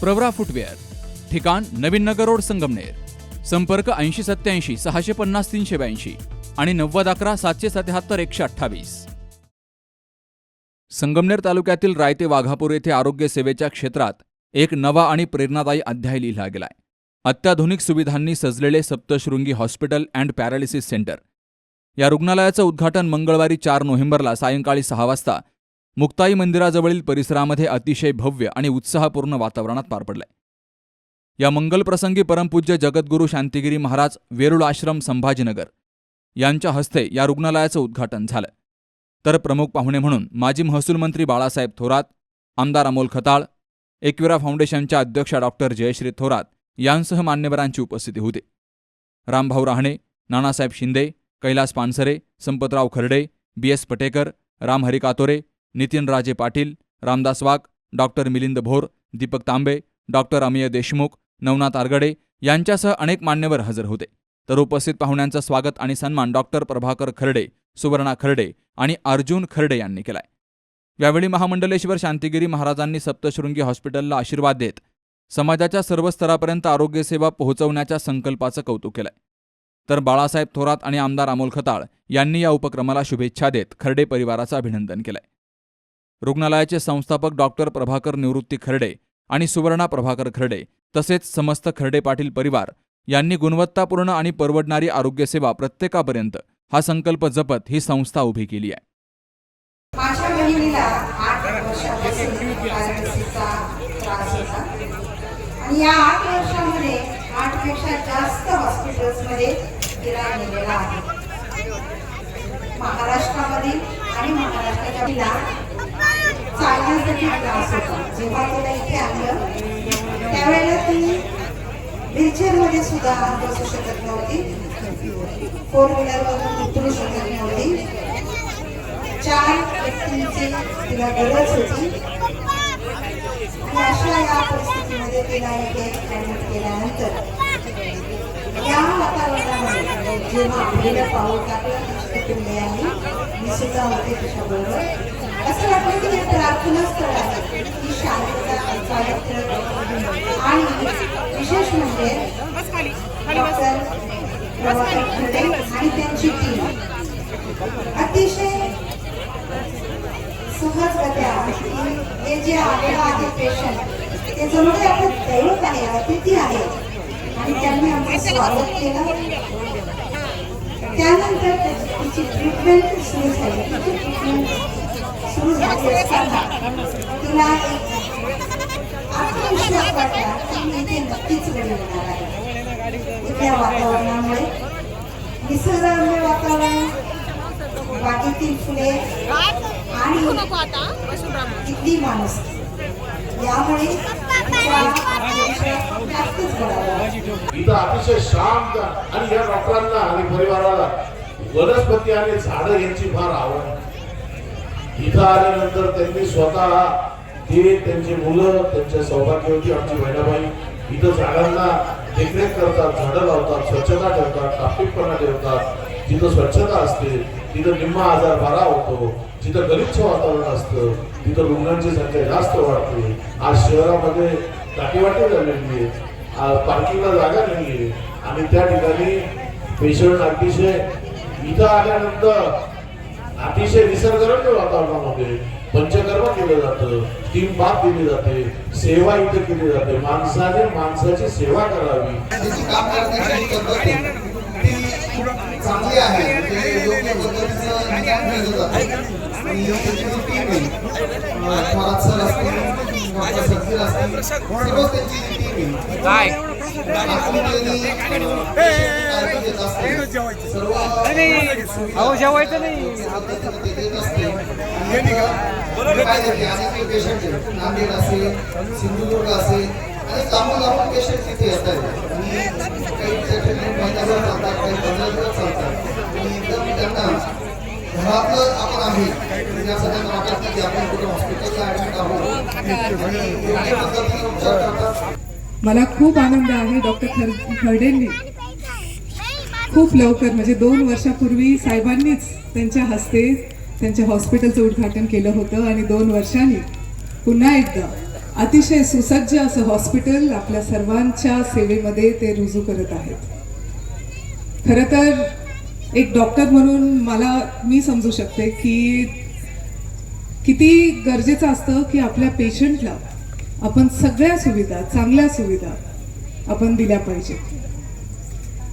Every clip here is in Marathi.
प्रवरा फुटवेअर ठिकाण नवीन नगर रोड संगमनेर संपर्क ऐंशी सत्याऐंशी सहाशे पन्नास तीनशे ब्याऐंशी आणि नव्वद अकरा सातशे सत्याहत्तर एकशे अठ्ठावीस. संगमनेर तालुक्यातील रायते वाघापूर येथे आरोग्य सेवेच्या क्षेत्रात एक नवा आणि प्रेरणादायी अध्याय लिहिला गेलाय. अत्याधुनिक सुविधांनी सजलेले Saptashrungi hospital and paralysis centre. या रुग्णालयाचं उद्घाटन मंगळवारी चार नोव्हेंबरला सायंकाळी सहा वाजता मुक्ताई मंदिराजवळील परिसरामध्ये अतिशय भव्य आणि उत्साहपूर्ण वातावरणात पार पडलंय. या मंगलप्रसंगी परमपूज्य जगद्गुरू शांतिगिरी महाराज वेरुळ आश्रम संभाजीनगर यांच्या हस्ते या रुग्णालयाचं उद्घाटन झालं. तर प्रमुख पाहुणे म्हणून माजी महसूल मंत्री बाळासाहेब थोरात आमदार अमोल खताळ एकविरा फाउंडेशनच्या अध्यक्षा डॉक्टर जयश्री थोरात यांसह मान्यवरांची उपस्थिती होती. Rambhau Rahane Nanasaheb Shinde Kailas Pansare Sampatrao Kharde B S Patekar Ramhari Katore Nitin Raje Patil Ramdas Wagh doctor Milind Bhor Deepak Tambe doctor Amiya Deshmukh Navnath Aragade यांच्यासह अनेक मान्यवर हजर होते. तर उपस्थित पाहुण्यांचं स्वागत आणि सन्मान डॉक्टर प्रभाकर खर्डे सुवर्णा खर्डे आणि अर्जुन खर्डे यांनी केलाय. यावेळी महामंडलेश्वर शांतिगिरी महाराजांनी सप्तशृंगी हॉस्पिटलला आशीर्वाद देत समाजाच्या सर्व स्तरापर्यंत आरोग्यसेवा पोहोचवण्याच्या संकल्पाचं कौतुक केलंय. तर बाळासाहेब थोरात आणि आमदार अमोल खताळ यांनी या उपक्रमाला शुभेच्छा देत खर्डे परिवाराचं अभिनंदन केलंय. रुग्णालयाचे संस्थापक डॉक्टर प्रभाकर निवृत्ती खर्डे आणि सुवर्णा प्रभाकर खर्डे तसेच समस्त खर्डे पाटील परिवार यांनी गुणवत्तापूर्ण आणि परवडणारी आरोग्यसेवा प्रत्येकापर्यंत हा संकल्प जपत ही संस्था उभी केली आहे. माझ्या बहिणीला आठ वर्षापासून पॅरालिसिसचा त्रास होता. आणि या आठ वर्षामध्ये आठपेक्षा जास्त हॉस्पिटल्समध्ये तिला नेलेला आहे. महाराष्ट्रामधील आणि महाराष्ट्राच्या तिला चालण्यासाठी त्रास होता. जेव्हा तिला इथे आणलं त्यावेळेला ती व्हीलचेअरमध्ये सुद्धा बसू शकत नव्हती. फोर व्हीलरवरून उतरू शकत नव्हती. चार व्यक्तींची तिला गरज होती. अशा या परिस्थितीमध्ये तिला इथे ऍडमिट केल्यानंतर या वातावरणामध्ये जेव्हा पहिलं पाऊल टाकलं तिच्या कुटुंबियांनी मी सुद्धा होते तिच्याबरोबर. असं वाटलं की हे प्रार्थनास्थळ आहे. ही शांतता आणि विशेष म्हणजे आणि त्यांची टीम अतिशय सहजगत्या की हे जे आलेलं आहे पेशंट ते जणू काही आपलं दैवत आहे अतिथी आहे. आणि त्यांनी आमचं स्वागत केलं. त्यानंतर तिची ट्रीटमेंट सुरू झाली. तिची ट्रीटमेंट सुरू असताना तिला आत्मविश्वास वाटला की मी नक्कीच आहे इथल्या वातावरणामुळे निसर्गरम्य वातावरण बागेतील फुले आणि इथली माणूस यामुळे इथं अतिशय शांत आणि या डॉक्टरांना आणि परिवाराला वनस्पती आणि झाडं यांची फार आवड. इथं आल्यानंतर त्यांनी स्वतः ते त्यांची मुलं त्यांच्या सौभाग्यवती आमची बहिणाबाई इथं झाडांना देखरेख करतात झाडं लावतात स्वच्छता ठेवतात टापिकपणा ठेवतात. जिथं स्वच्छता असते तिथं निम्मा आजार बरा होतो. जिथं गलिच्छ वातावरण असतं तिथं रुग्णांची संख्या जास्त वाढते. आज शहरामध्ये टाकीवाटी झालेली आहे पार्किंगला जागा नाहीये. आणि त्या ठिकाणी पेशंट अतिशय इथं आल्यानंतर अतिशय निसर्गरम्य वातावरणामध्ये पंचकर्म केलं जातं तीन बाप दिली जाते सेवा इथं केली जाते. माणसाने माणसाची सेवा करावी त्याची काम करण्याची पद्धत आहे, ती चांगली आहे योग्य अहो जेवायचं नाही. काय पेशंट नांदेड असेल सिंधुदुर्ग असेल आणि लांबून लांबून पेशंट तिथे येतात काही चालतात काही चालतात. आणि एकदम त्यांना घरातलं आपण आहे वाटत नाही की आपण कुठे हॉस्पिटलला आहोत आणि योग्य पद्धतीने उपचार करतात. मला खूप आनंद आहे डॉक्टर खर खर्डेंनी खूप लवकर म्हणजे दोन वर्षापूर्वी साहेबांनीच त्यांच्या हस्ते त्यांच्या हॉस्पिटलचं उद्घाटन केलं होतं आणि दोन वर्षांनी पुन्हा एकदा अतिशय सुसज्ज असं हॉस्पिटल आपल्या सर्वांच्या सेवेमध्ये ते रुजू करत आहेत. खरं तर एक डॉक्टर म्हणून मला मी समजू शकते की किती गरजेचं असतं की आपल्या पेशंटला आपण सगळ्या सुविधा चांगल्या सुविधा आपण दिल्या पाहिजे.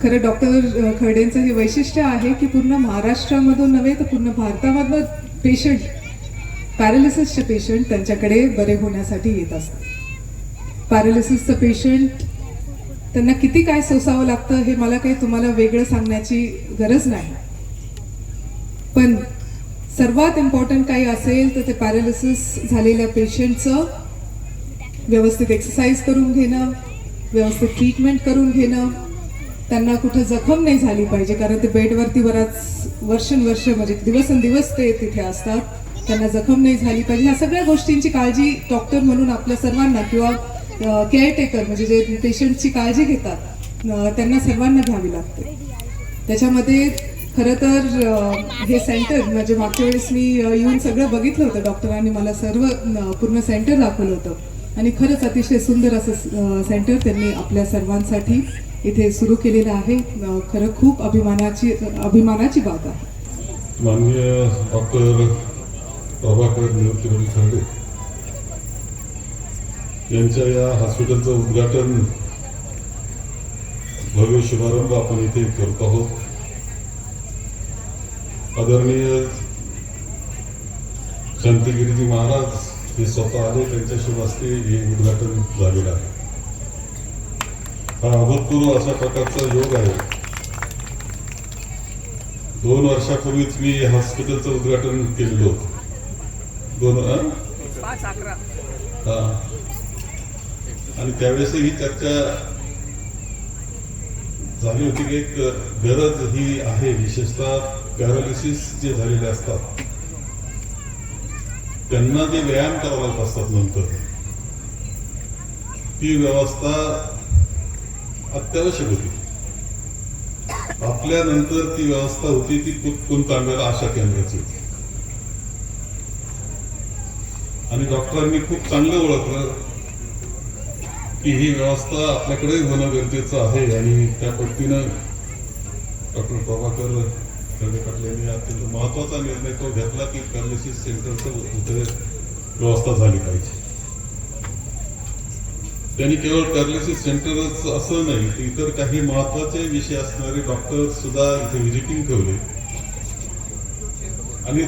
खरं डॉक्टर खर्डेंचं हे वैशिष्ट्य आहे की पूर्ण महाराष्ट्रामधून नव्हे तर पूर्ण भारतामधनं पेशंट पॅरालिसिसचे पेशंट त्यांच्याकडे बरे होण्यासाठी येत असतात. पॅरालिसिसचं पेशंट त्यांना किती काय सोसावं लागतं हे मला काही तुम्हाला वेगळं सांगण्याची गरज नाही. पण सर्वात इम्पॉर्टंट काही असेल तर ते पॅरालिसिस झालेल्या पेशंटचं व्यवस्थित एक्सरसाइज करून घेणं व्यवस्थित ट्रीटमेंट करून घेणं त्यांना कुठं जखम नाही झाली पाहिजे कारण ते बेडवरती बराच वर्षानुवर्ष म्हणजे दिवसेंदिवस ते तिथे असतात. त्यांना जखम नाही झाली पाहिजे. ह्या सगळ्या गोष्टींची काळजी डॉक्टर म्हणून आपल्या सर्वांना किंवा केअरटेकर म्हणजे जे पेशंटची काळजी घेतात त्यांना सर्वांना घ्यावी लागते. त्याच्यामध्ये खरं तर हे सेंटर म्हणजे मागच्या वेळेस मी येऊन सगळं बघितलं होतं. डॉक्टरांनी मला सर्व पूर्ण सेंटर दाखवलं होतं. आणि खरंच अतिशय सुंदर असं सेंटर त्यांनी आपल्या सर्वांसाठी इथे सुरू केलेलं आहे. खरं खूप अभिमानाची अभिमानाची बाब आहे. माननीय डॉक्टर प्रभाकर निवृत्ती यांच्या या हॉस्पिटलचं उद्घाटन भव्य शुभारंभ आपण इथे करत आहोत. आदरणीय शांतिगिरीजी महाराज हे स्वतः आले त्यांच्या शुभ हस्ते हे उद्घाटन झालेलं आहे. हा अभूतपूर्व अशा प्रकारचा योग आहे. दोन वर्षापूर्वीच मी हॉस्पिटलचं उद्घाटन केलेलं होतं. दोन? हा. आणि त्यावेळेस ही चर्चा झाली होती की एक गरज ही आहे विशेषतः पॅरालिसिस जे झालेले असतात. त्यांना जे व्यायाम करावं लागत असतात नंतर ती व्यवस्था अत्यावश्यक होती. आपल्यानंतर ती व्यवस्था होती ती कुतकुन तांब्याला आशा केंद्राची होती. आणि डॉक्टरांनी खूप चांगलं ओळखलं. की ही व्यवस्था आपल्याकडे होणं गरजेचं आहे आणि त्या पद्धतीनं डॉक्टर प्रभाकर खंडे पाटील यांनी अत्यंत महत्त्वाचा निर्णय तो घेतला की पॅरालिसिस सेंटरचं इथे व्यवस्था झाली पाहिजे. त्यांनी केवळ पॅरालिसिस सेंटरच असं नाही तर इतर काही महत्त्वाचे विषय असणारे डॉक्टर सुद्धा इथे व्हिजिटिंग ठेवले. आणि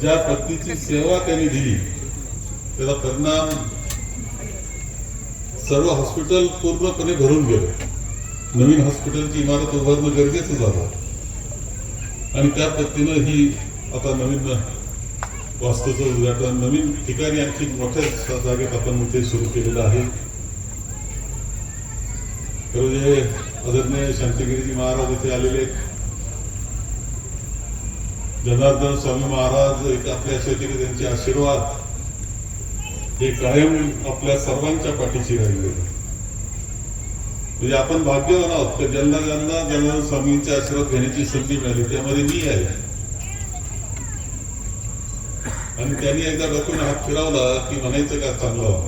ज्या पद्धतीची सेवा त्यांनी दिली त्याचा परिणाम सर्व हॉस्पिटल पूर्णपणे भरून गेलं. नवीन हॉस्पिटलची इमारत उभारणं गरजेचं झालं. आणि त्या पद्धतीनं ही आता नवीन वास्तूचं उद्घाटन नवीन ठिकाणी आणखी मोठ्या जागेत आपण ते सुरू केलेलं आहे. तर आदरणीय शांतिगिरीजी महाराज इथे आलेले आहेत. जनार्दन स्वामी महाराज एक आपल्या शेती त्यांचे आशीर्वाद हे कायम आपल्या सर्वांच्या पाठीशी राहिले म्हणजे आपण भाग्यवान आहोत की ज्यांना ज्यांना ज्यांना स्वामींचे आशीर्वाद घेण्याची संधी मिळाली त्यामध्ये मी आहे. आणि त्यांनी एकदा डोक्याने हात फिरवला की म्हणायचं का चांगलं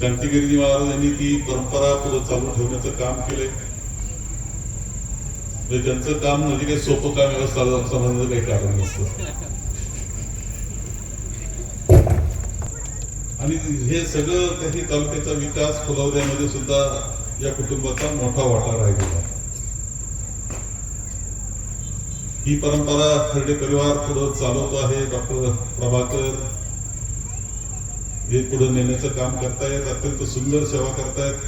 शांतिगिरीजी महाराज यांनी ती परंपरा पुढे चालू ठेवण्याचं काम केलंय. म्हणजे त्यांचं काम म्हणजे काही सोपं काम व्यवस्था समजण्याचं काही कारण नसतं. आणि हे सगळं काही तालुक्याचा विकास फुलवण्यामध्ये सुद्धा या कुटुंबाचा मोठा वाटा राहिलेला ही परंपरा खर्डे परिवार पुढे चालवतो आहे डॉक्टर प्रभाकर. हे पुढे नेण्याचं काम करतायत अत्यंत सुंदर सेवा करतायत.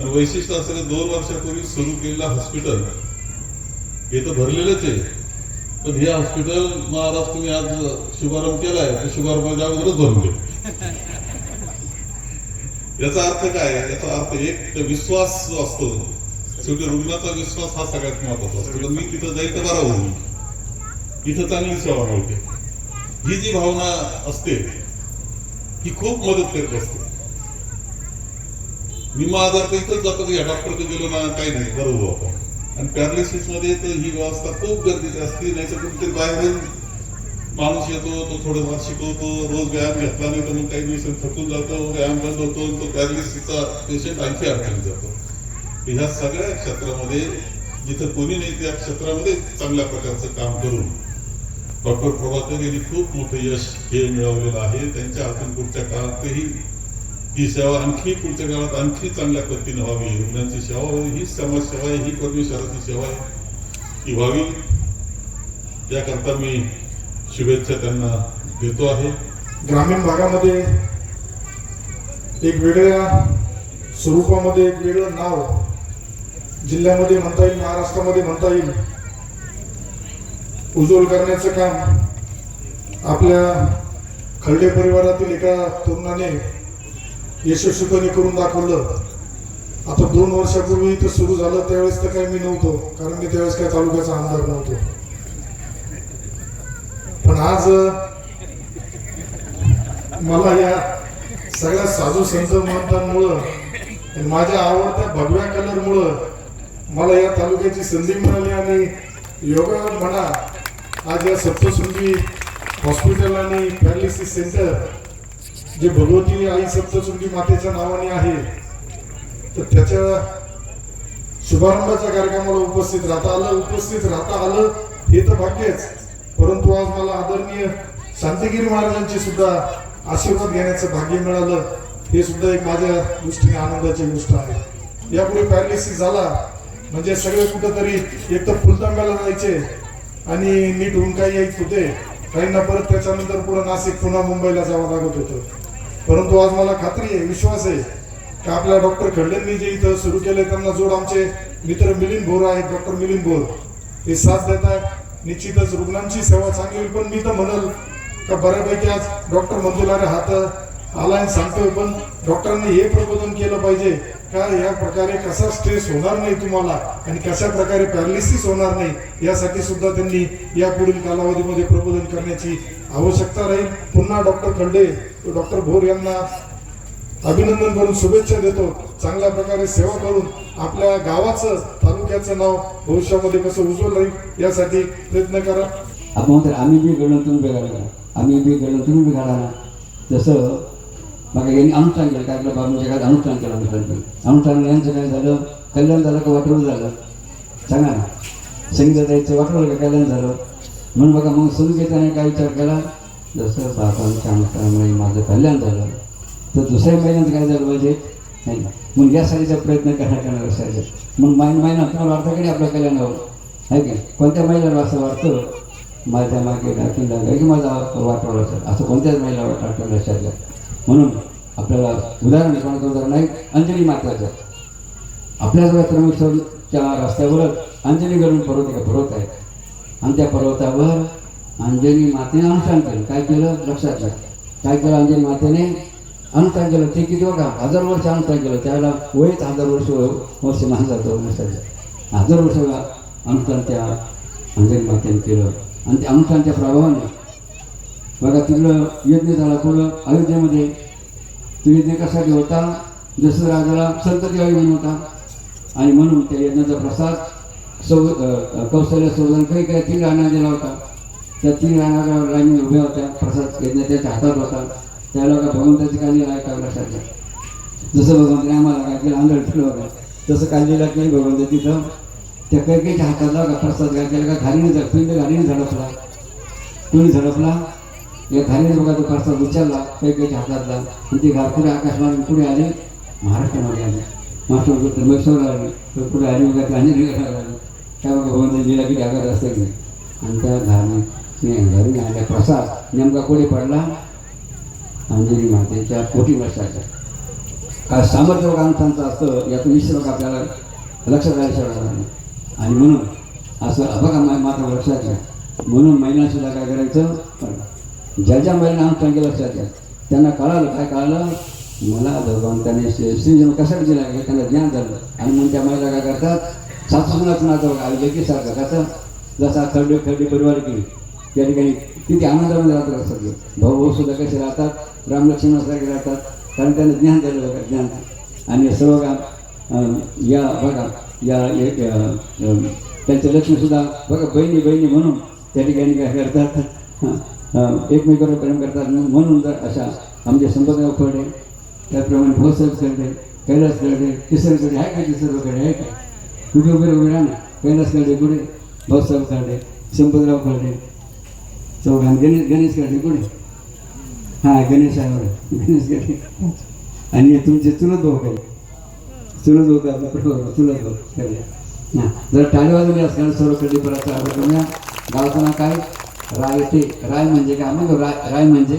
आणि वैशिष्ट्य असं दोन वर्षापूर्वी सुरू केलेलं हॉस्पिटल हे तर भरलेलंच आहे. पण हे हॉस्पिटल महाराज तुम्ही आज शुभारंभ केलाय तर शुभारंभाच्या अगोदरच भरून गेले. याचा अर्थ काय याचा अर्थ एक तर विश्वास जो असतो शेवटी रुग्णाचा विश्वास हा सगळ्यात महत्त्वाचा असतो. तर मी तिथं जाईल तर बरा होईल. इथं चांगली सेवा मिळते. ही जी भावना असते ही खूप मदत करत असते. विमा आजार तर इथंच जातो या डॉक्टरकडे गेलो ना काही नाही बरोबर आपण. आणि पॅरालिसिसमध्ये तर ही व्यवस्था खूप गरजेची असते नाही तर कुठेतरी बाहेरून माणूस येतो तो थोडंफार शिकवतो रोज व्यायाम घेतला नाही तर मग काही दिवसात थकून जातो व्यायाम बंद होतो तो पॅरालिसिसचा पेशंट आणखी अडचणी जातो. ह्या सगळ्या क्षेत्रामध्ये जिथं कोणी नाही त्या क्षेत्रामध्ये चांगल्या प्रकारचं काम करून डॉक्टर प्रभाकर यांनी खूप मोठं यश हे मिळवलेलं आहे. त्यांच्या हातून पुढच्या काळातही ही सेवा आणखी पुढच्या काळात आणखी चांगल्या पद्धतीने व्हावी. रुग्णांची सेवा व्हावी ही समाजसेवा आहे ही परमेश्वराची सेवा आहे ती व्हावी. याकरता मी शुभेच्छा त्यांना देतो आहे. ग्रामीण भागामध्ये एक वेगळ्या स्वरूपामध्ये एक वेगळं नाव जिल्ह्यामध्ये म्हणता येईल महाराष्ट्रामध्ये म्हणता येईल उज्ज्वल करण्याचं काम आपल्या खर्डे परिवारातील एका तरुणाने यशस्वीपणे करून दाखवलं. आता दोन वर्षापूर्वी तर सुरू झालं त्यावेळेस तर काही मी नव्हतो कारण मी त्यावेळेस काही तालुक्याचा आमदार नव्हतो. पण आज मला या सगळ्या साधू संत महंतांमुळं माझ्या आवडत्या भगव्या कलरमुळं मला या तालुक्याची संधी मिळाली आणि योगा म्हणा आज या सप्तशृंगी हॉस्पिटल आणि पॅरालिसिस सेंटर जे भगवती आई सप्तशृंगी मातेच्या नावाने आहे तर त्याच्या शुभारंभाच्या कार्यक्रमाला उपस्थित राहता आलं उपस्थित राहता आलं हे तर भाग्यच. परंतु आज मला आदरणीय शांतिगिरी महाराजांची सुद्धा आशीर्वाद घेण्याचं भाग्य मिळालं हे सुद्धा एक माझ्या दृष्टीने आनंदाची गोष्ट आहे. यापुढे पॅरालिसिस झाला म्हणजे सगळे कुठंतरी एक तर फुलतांब्याला जायचे आणि नीट होऊन काही यायच होते. काहींना परत त्याच्यानंतर पुन्हा नाशिक पुन्हा मुंबईला जावं लागत होतं. परंतु आज मला खात्री आहे विश्वास आहे की आपल्या डॉक्टर खडलेंनी जे इथं सुरू केले त्यांना जोड आमचे मित्र मिलिंद भोर आहेत डॉक्टर मिलिंद भोर. हे साथ देत आहेत निश्चितच रुग्णांची सेवा चांगली होईल पण मी तर म्हणल का बऱ्यापैकी आज डॉक्टर मंजुलारे हात आला आणि सांगतोय पण डॉक्टरांनी हे प्रबोधन केलं पाहिजे का या प्रकारे कसा स्ट्रेस होणार नाही तुम्हाला आणि कशा प्रकारे पॅरालिसिस होणार नाही यासाठी सुद्धा त्यांनी या पुढील कालावधीमध्ये प्रबोधन करण्याची आवश्यकता राहील. पुन्हा डॉक्टर खंडे डॉक्टर भोर यांना अभिनंदन करून शुभेच्छा देतो. चांगल्या प्रकारे सेवा करून आपल्या गावाचं तालुक्याचं नाव भविष्यामध्ये कसं उज्ज्वल राहील यासाठी प्रयत्न करा. आपण म्हणतो आम्ही बी घडून तुम्ही बी आम्ही बी घडून तुम्ही बी तसं मग यांनी अनुष्ठान केलं. काय आपल्या बाबूच्या काळात अनुष्ठान केलं अनुष्ठान अनुष्ठान यांचं काय झालं? कल्याण झालं का वाटवलं झालं? सांगा ना. संगीत जायचं का कल्याण झालं? म्हणून बघा मग संगीताने काय विचार केला? जसं बाबांच्या अनुष्ठानामुळे माझं कल्याण झालं. तर दुसऱ्या महिन्यात काय झालं पाहिजे? नाही ना मग यासाठीचा प्रयत्न करणार करणार असायचं मग माईन माईन तुम्हाला वाटतं की नाही आपलं कल्याण हवं आहे की कोणत्या महिन्याला असं वाटतं? माझ्या मागे टाकीन लागलं की माझा वाटवलं असेल असं कोणत्याच महिला टाकलं. लक्षात म्हणून आपल्याला उदाहरण कोणाचं उदाहरण नाही अंजली माताचं. आपल्याच त्र्यंबकेश्वरच्या रस्त्यावरच अंजली गरुण पर्वत आहे पर्वत आहे. आणि त्या पर्वतावर अंजली मातेने अनुष्ठान केलं. काय केलं? लक्षात घ्या. काय केलं अंजली मातेने? अनुष्ठान केलं ते किती बघा हजार वर्ष अनुष्ठान केलं त्याला वयच हजार वर्ष वर्ष मान जातो हजार वर्ष अनुष्ठान त्या अंजन मातेने केलं. आणि त्या अनुष्ठानच्या प्रभावाने. बघा तिकडं यज्ञ झाला पुढं अयोध्येमध्ये. तो यज्ञ कशासाठी होता? जसं राजाला संतती व्हावी म्हणून होता. आणि म्हणून त्या यज्ञाचा प्रसाद सौ कौशल्य संवर्धन काही काही तीन राणा दिला होता त्या तीन राणा राणी उभ्या होत्या. प्रसाद यज्ञ त्याच्या हातात होता. त्या का भगवंताची काळजी आहे काय लक्षात घ्या जसं भगवंताने आम्हाला काय केलं आंधळ ठेवलं होतं तसं काळजीला नाही भगवंत तिथं त्या कैकेच्या हाताला का प्रसाद काय केला का घालीने झड पिंड घालीने झडपला. कोणी झडपला? या घालीने बघा तो प्रसाद उचलला कैकेच्या हातातला. आणि ते घालपुढे आकाशवाणी पुढे आले महाराष्ट्रामध्ये आले. महाराष्ट्र त्र्यंबकेश्वर आले. तर पुढे आली बघा ते त्या बघा भगवंत जिला किती जागा असते. की आणि त्या घाली घरी आल्या. प्रसाद नेमका कोणी पडला? अंजली मातेच्या कोटी वर्षाच्या. काय सामर्थ्य ग्रंथांचं असतं यातून निश्चित आपल्याला लक्षात आलं नाही. आणि म्हणून असं बघा मात्र लक्षात घ्या. म्हणून महिला सुद्धा काय करायचं? ज्या ज्या महिला अनुष्ठान लक्षात घ्या त्यांना कळालं काय कळालं? मला भगवंताने श्रीजन कसं दिला हे त्यांना ज्ञान झालं आणि मग त्या महिला काय करतात? सासूसुनाचं नातं बघा सारखं कसं जसा खरडे खरडे परिवार की त्या ठिकाणी किती आनंदामध्ये राहतात सगळे भाऊ भाऊ सुद्धा कसे राहतात? रामलक्ष्मणासारखे राहतात. कारण त्यांना ज्ञान झालं बघा ज्ञान. आणि सर्व काम या बघा या एक त्यांचे लक्ष्मीसुद्धा बघा बहिणी बहिणी म्हणून त्या ठिकाणी काय करतात. एकमेकांवर प्रेम करतात म्हणून जर अशा आमचे संपतराव खडे त्याप्रमाणे भोसर खडे कैलास खडे किसन खडे आहे का ते खडे आहे का? उभे उभे उभे ना. कैलास खडे कुठे भोसर खडे संपतराव खडे चौघान गणेश गणेश खडे कुठे हा गणेश आहे गणेश खडे आणि तुमचे चुलत भाऊ काही चुलत भाऊ आपला बरोबर चुलत भाऊ. खडे हां जर टाळे वाजवले असणार सर्व खडे पराचा आरोप गावाचं नाव काय? राय ते राय म्हणजे काय? मग राय राय म्हणजे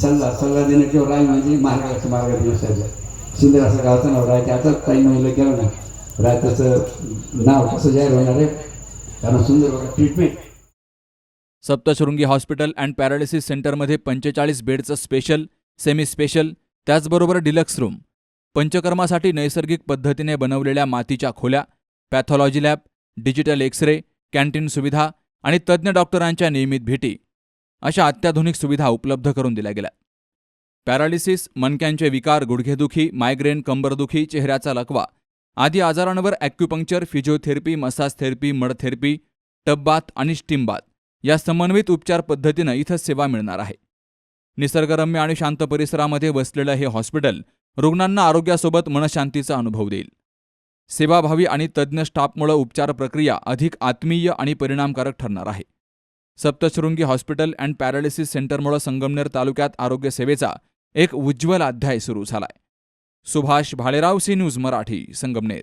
सल्ला. सल्ला देणं किंवा राय म्हणजे मार्गाचं मार्गदर्शनाचं सुंदर असं गावचं नाव. राय आता काही महिला केलं ना. राय त्याचं नाव कसं जाहीर होणार आहे? कारण सुंदर बघा treatment Saptashrungi hospital and paralysis सेंटरमध्ये पंचेचाळीस बेडचं स्पेशल सेमी स्पेशल त्याचबरोबर डिलक्स रूम. पंचकर्मासाठी नैसर्गिक पद्धतीने बनवलेल्या मातीच्या खोल्या pathology lab digital x-ray canteen सुविधा आणि तज्ज्ञ डॉक्टरांच्या नियमित भेटी. अशा अत्याधुनिक सुविधा उपलब्ध करून दिल्या गेल्या. पॅरालिसिस मणक्यांचे विकार गुडघेदुखी मायग्रेन कंबरदुखी चेहऱ्याचा लकवा आदी आजारांवर acupuncture physiotherapy massage therapy mud therapy टब्बात आणि स्टीम बाथ. या समन्वित उपचार पद्धतीनं इथं सेवा मिळणार आहे. निसर्गरम्य आणि शांत परिसरामध्ये वसलेलं हे हॉस्पिटल रुग्णांना आरोग्यासोबत मनशांतीचा अनुभव देईल. सेवाभावी आणि तज्ज्ञ स्टाफमुळे उपचार प्रक्रिया अधिक आत्मीय आणि परिणामकारक ठरणार आहे. सप्तशृंगी हॉस्पिटल अँड पॅरालिसिस सेंटरमुळे संगमनेर तालुक्यात आरोग्य सेवेचा एक उज्ज्वल अध्याय सुरू झालाय. Subhash Bhalerao C news Marathi Sangamner.